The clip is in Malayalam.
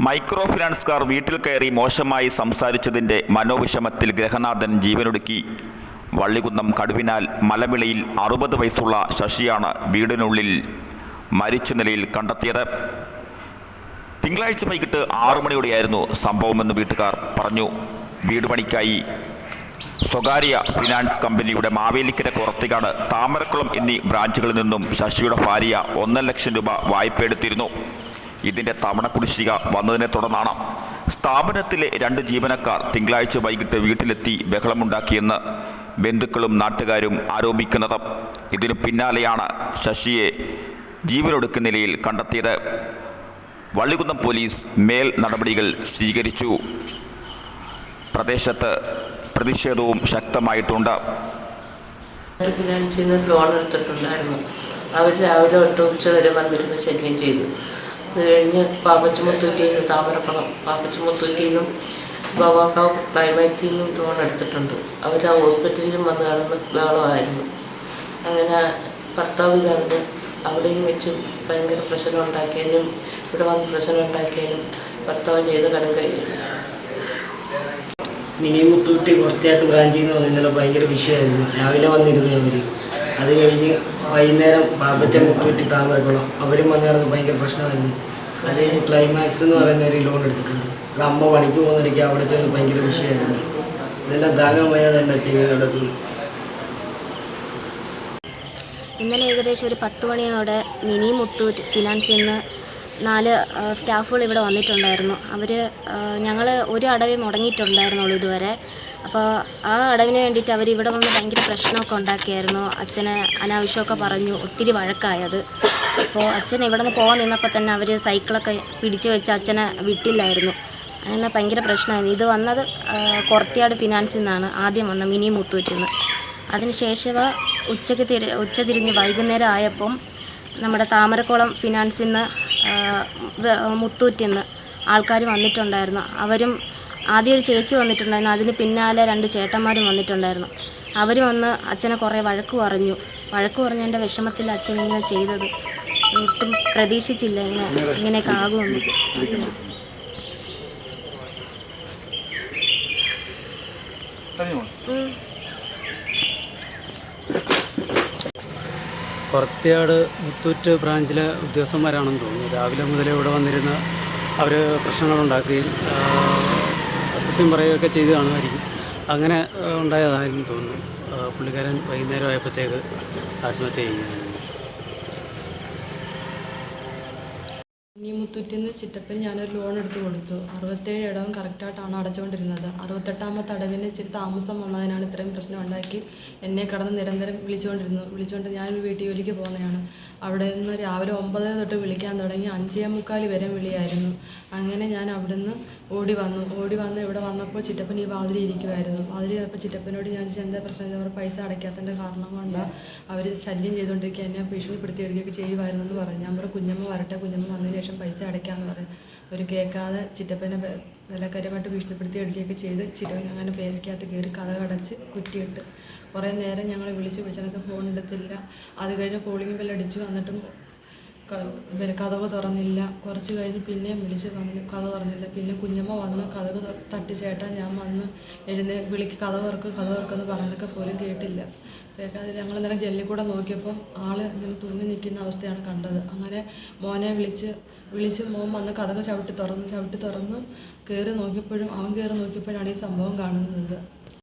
മൈക്രോ ഫിനാൻസുകാർ വീട്ടിൽ കയറി മോശമായി സംസാരിച്ചതിന്റെ മനോവിഷമത്തിൽ ഗ്രഹനാഥൻ ജീവനൊടുക്കി. വള്ളികുന്നം കടുവിനാൽ മലവിളയിൽ അറുപത് വയസ്സുള്ള ശശിയാണ് വീടിനുള്ളിൽ മരിച്ച നിലയിൽ കണ്ടെത്തിയത്. തിങ്കളാഴ്ച വൈകിട്ട് ആറു മണിയോടെയായിരുന്നു സംഭവമെന്ന് വീട്ടുകാർ പറഞ്ഞു. വീട് പണിക്കായി. സ്വകാര്യ ഫിനാൻസ് കമ്പനിയുടെ മാവേലിക്കര കുറത്തിക്കാട് താമരക്കുളം എന്നീ ബ്രാഞ്ചുകളിൽ നിന്നും ശശിയുടെ ഭാര്യ ഒന്നര ലക്ഷം രൂപ വായ്പ എടുത്തിരുന്നു ഇതിന്റെ തവണ കുടിശ്ശിക വന്നതിനെ തുടർന്നാണ് സ്ഥാപനത്തിലെ രണ്ട് ജീവനക്കാർ തിങ്കളാഴ്ച വൈകിട്ട് വീട്ടിലെത്തി ബഹളമുണ്ടാക്കിയെന്ന് ബന്ധുക്കളും നാട്ടുകാരും ആരോപിക്കുന്നത്. ഇതിനു പിന്നാലെയാണ് ശശിയെ ജീവനൊടുക്കുന്ന നിലയിൽ കണ്ടെത്തിയത്. വള്ളികുന്നം പോലീസ് മേൽ നടപടികൾ സ്വീകരിച്ചു. പ്രദേശത്ത് പ്രതിഷേധവും ശക്തമായിട്ടുണ്ട്. ഫിനാൻസിൽ നിന്ന് ലോൺ എടുത്തിട്ടുണ്ടായിരുന്നു അവർ രാവിലെ തൊട്ട് ഉച്ച വരെ വന്നിരുന്ന് ശല്യം ചെയ്തു. അത് കഴിഞ്ഞ് പാപ്പച്ചുമുത്തൂറ്റിയിൽ നിന്ന് താമരക്കുളം പാപ്പച്ചുമുത്തൂറ്റിയിൽ നിന്നും ഗോവാക്കാവ് നിന്നും ലോൺ എടുത്തിട്ടുണ്ട്. അവർ ആ ഹോസ്പിറ്റലിലും വന്ന് കിടന്ന് ബഹളമായിരുന്നു അങ്ങനെ ഭർത്താവ് കാരണം അവിടെയും വെച്ച് ഭയങ്കര പ്രശ്നം ഉണ്ടാക്കിയതിനും ഇവിടെ വന്ന് പ്രശ്നം ഉണ്ടാക്കിയതിനും ഭർത്താവ് ചെയ്ത് കടം കഴിയില്ല മിനി മുത്തൂറ്റി കുറച്ചായിട്ട് ബ്രാഞ്ചിൽ നിന്ന് ഭയങ്കര വിഷയമായിരുന്നു. രാവിലെ വന്നിരുന്നു അവർ അത് കഴിഞ്ഞ് വൈകുന്നേരം പാപ്പച്ച മുത്തൂറ്റി താമരക്കുളം അവരും വന്നിറങ്ങി ഭയങ്കര പ്രശ്നമായിരുന്നു. അത് കഴിഞ്ഞ് ക്ലൈമാക്സ് എന്ന് പറയുന്ന ഒരു ലോൺ എടുത്തിട്ടുണ്ട്. അത് അമ്മ പണിക്ക് പോകുന്നിടയ്ക്ക് അവിടെ ചെന്ന് ഭയങ്കര വിഷയമായിരുന്നു. ഇതെല്ലാം താങ്ങാൻ തന്നെ ചെയ്യാൻ നടക്കുന്നു. ഇന്നലെ ഏകദേശം ഒരു പത്ത് മണിയോടെ മിനി മുത്തൂറ്റ് ഫിനാൻസിൽ നിന്ന് നാല് സ്റ്റാഫുകൾ ഇവിടെ വന്നിട്ടുണ്ടായിരുന്നു. അവർ ഞങ്ങൾ ഒരു അടവി മുടങ്ങിയിട്ടുണ്ടായിരുന്നുള്ളൂ ഇതുവരെ. അപ്പോൾ ആ അടവിന് വേണ്ടിയിട്ട് അവർ ഇവിടെ വന്ന് ഭയങ്കര പ്രശ്നമൊക്കെ ഉണ്ടാക്കിയായിരുന്നു. അച്ഛനെ അനാവശ്യമൊക്കെ പറഞ്ഞു. ഒത്തിരി വഴക്കായത്. അപ്പോൾ അച്ഛൻ ഇവിടെ നിന്ന് പോകാൻ നിന്നപ്പോൾ തന്നെ അവർ സൈക്കിളൊക്കെ പിടിച്ചു വെച്ച് അച്ഛനെ വിട്ടില്ലായിരുന്നു. അങ്ങനെ ഭയങ്കര പ്രശ്നമായിരുന്നു. ഇത് വന്നത് ആ, കൊറത്തിയാട് ഫിനാൻസിൽ നിന്നാണ് ആദ്യം വന്ന മിനി മുത്തൂറ്റിൽ അതിനുശേഷം ഉച്ചയ്ക്ക് തിരി ഉച്ച തിരിഞ്ഞ് വൈകുന്നേരം ആയപ്പം നമ്മുടെ താമരക്കുളം ഫിനാൻസിൽ നിന്ന് മുത്തൂറ്റിൽ നിന്ന് ആൾക്കാർ വന്നിട്ടുണ്ടായിരുന്നു. അവരും ആദ്യം ഒരു ചേച്ചി വന്നിട്ടുണ്ടായിരുന്നു. അതിന് പിന്നാലെ രണ്ട് ചേട്ടന്മാരും വന്നിട്ടുണ്ടായിരുന്നു. അവർ വന്ന് അച്ഛനെ കുറേ വഴക്ക് പറഞ്ഞു. വഴക്ക് പറഞ്ഞതിന്റെ വിഷമത്തിൽ അച്ഛൻ ഇങ്ങനെ ചെയ്തത്. ഒട്ടും പ്രതീക്ഷിച്ചില്ല. ഇങ്ങനെ ഇങ്ങനെയൊക്കെ ആകുമെന്ന്. ഉം. കുറത്തിയാട് മുത്തൂറ്റ് ബ്രാഞ്ചിലെ ഉദ്യോഗസ്ഥന്മാരാണെന്ന് തോന്നുന്നു. രാവിലെ മുതലേ ഇവിടെ വന്നിരുന്ന് അവർ പ്രശ്നങ്ങളുണ്ടാക്കുകയും അസത്യം പറയുകയൊക്കെ ചെയ്ത് കാണുമായിരിക്കും. അങ്ങനെ ഉണ്ടായതായിരുന്നു തോന്നുന്നു. പുള്ളിക്കാരൻ വൈകുന്നേരം ആയപ്പോഴത്തേക്ക് ആത്മഹത്യ ചെയ്യുകയാണ് ഇനി മുത്തൂറ്റിന്ന് ചിറ്റപ്പിൽ ഞാനൊരു ലോൺ എടുത്തു കൊടുത്തു. അറുപത്തേഴ് ഇടവും കറക്റ്റായിട്ടാണ് അടച്ചുകൊണ്ടിരുന്നത്. അറുപത്തെട്ടാമത്തെ അടവിന് ഇച്ചിരി താമസം വന്നതിനാണ് ഇത്രയും പ്രശ്നം ഉണ്ടാക്കി എന്നെ കടന്ന് നിരന്തരം വിളിച്ചുകൊണ്ടിരുന്നു. വിളിച്ചുകൊണ്ട് ഞാനൊരു വീട്ടിൽ ജോലിക്ക് പോകുന്നതാണ്. അവിടെ നിന്ന് രാവിലെ ഒമ്പതര തൊട്ട് വിളിക്കാൻ തുടങ്ങി. അഞ്ചേ മുക്കാൽ വരെ വിളിയായിരുന്നു. അങ്ങനെ ഞാൻ അവിടുന്ന് ഓടി വന്നു. ഓടി വന്ന് ഇവിടെ വന്നപ്പോൾ ചിറ്റപ്പൻ ഈ വാതിലി ഇരിക്കുമായിരുന്നു വാതിലി ഇരുന്നപ്പോൾ ചിറ്റപ്പനോട് ഞാൻ എന്താ പ്രശ്നം? അവർ പൈസ അടയ്ക്കാത്തതിന്റെ കാരണം കൊണ്ട് അവർ ശല്യം ചെയ്തുകൊണ്ടിരിക്കുക എന്നെ ഭീഷണിപ്പെടുത്തി എടുക്കുകയൊക്കെ ചെയ്യുമായിരുന്നു എന്ന് പറഞ്ഞു. ഞാൻ പറഞ്ഞു കുഞ്ഞമ്മ വരട്ടെ. കുഞ്ഞമ്മ വന്നതിന് ശേഷം പൈസ അടയ്ക്കാമെന്ന് പറഞ്ഞു. അവർ കേൾക്കാതെ ചിറ്റപ്പനെ വിലക്കാര്യമായിട്ട് ഭീഷണിപ്പെടുത്തി എടുക്കുകയൊക്കെ ചെയ്ത് ചിറ്റപ്പൻ അങ്ങനെ പേരയ്ക്കകത്ത് കയറി കഥ കടച്ച് കുറ്റിയിട്ട്. കുറേ നേരം ഞങ്ങൾ വിളിച്ച് വിളിച്ചതൊക്കെ ഫോൺ എടുത്തില്ല. അത് കഴിഞ്ഞ് കോളിംഗ് ബെല്ലടിച്ചു എന്നിട്ടും ക- പിന്നെ കഥവ് തുറന്നില്ല കുറച്ച് കഴിഞ്ഞ് പിന്നെയും വിളിച്ച് വന്ന് കഥ തുറന്നില്ല പിന്നെ കുഞ്ഞമ്മ വന്ന് കഥവ് തട്ടി ചേട്ടാ ഞാൻ വന്ന് എഴുന്നേ വിളിക്ക് കഥ തുറക്ക് കഥ തുറക്കെന്ന് പറഞ്ഞൊക്കെ പോലും കേട്ടില്ല. കേൾക്കാതെ ഞങ്ങൾ നേരം ജെല്ലിൽ കൂടെ നോക്കിയപ്പോൾ ആൾ ഇങ്ങനെ തൂങ്ങി നിൽക്കുന്ന അവസ്ഥയാണ് കണ്ടത്. അങ്ങനെ മോനെ വിളിച്ച് വിളിച്ച് മോൻ വന്ന് കഥകൾ ചവിട്ടി തുറന്ന് ചവിട്ടി തുറന്ന് കയറി നോക്കിയപ്പോഴും അവൻ കയറി നോക്കിയപ്പോഴാണ് ഈ സംഭവം കാണുന്നത്.